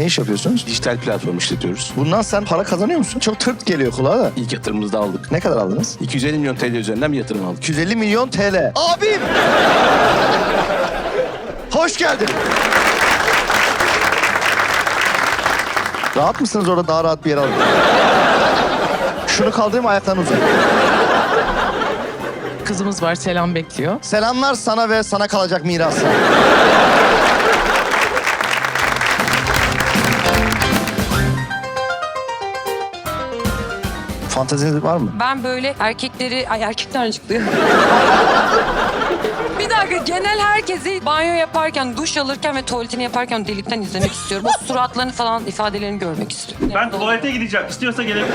Ne iş yapıyorsunuz? Dijital platform işletiyoruz. Bundan sen para kazanıyor musun? Çok tırt geliyor kulağa da. İlk yatırımımızı da aldık. Ne kadar aldınız? 250 milyon TL üzerinden bir yatırım aldık. 250 milyon TL. Abim! Hoş geldin. Rahat mısınız orada daha rahat bir yer alın. Şunu kaldırayım ayaklarını uzat. Kızımız var selam bekliyor. Selamlar sana ve sana kalacak mirasla. Fanteziniz var mı? Ben böyle erkekleri... Ay erkekler açıklıyor. bir dakika genel herkesi banyo yaparken, duş alırken ve tuvaletini yaparken delikten izlemek istiyorum. O suratlarını falan ifadelerini görmek istiyorum. Ben tuvalete gideceğim. İstiyorsa gelebilir.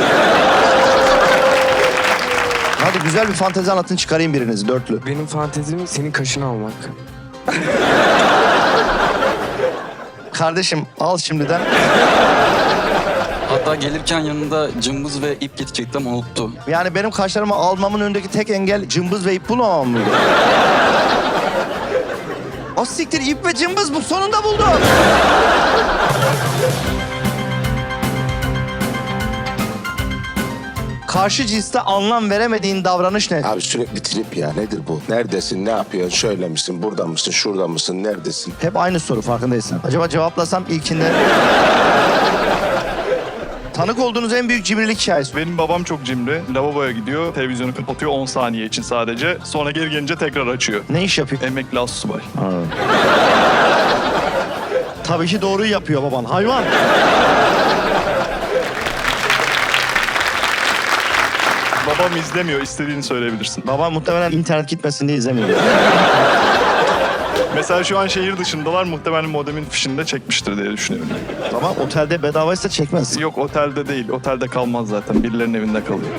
Hadi güzel bir fantezi anlatın çıkarayım birinizi dörtlü. Benim fantezim senin kaşını almak. Kardeşim al şimdiden. Hatta gelirken yanında cımbız ve ip getirecektim unuttu. Yani benim kaşlarımı almamın önündeki tek engel cımbız ve ip bulamam mıydı? o siktir ip ve cımbız bu sonunda buldum. Karşı cinste anlam veremediğin davranış ne? Abi sürekli trip ya nedir bu? Neredesin, ne yapıyorsun, şöyle misin, burada mısın, şurada mısın, neredesin? Hep aynı soru farkındaysan. Acaba cevaplasam ilkinde... Tanık olduğunuz en büyük cimrilik hikayesi. Benim babam çok cimri. Lavaboya gidiyor, televizyonu kapatıyor 10 saniye için sadece. Sonra geri gelince tekrar açıyor. Ne iş yapıyor? Emekli asubay. Tabii ki doğruyu yapıyor baban. Hayvan. Babam izlemiyor, istediğini söyleyebilirsin. Babam muhtemelen internet gitmesin diye izlemiyor. Mesela şu an şehir dışındalar, muhtemelen modemin fişini de çekmiştir diye düşünüyorum. Tamam otelde bedavaysa çekmez. Yok otelde değil, otelde kalmaz zaten. Birilerinin evinde kalıyor.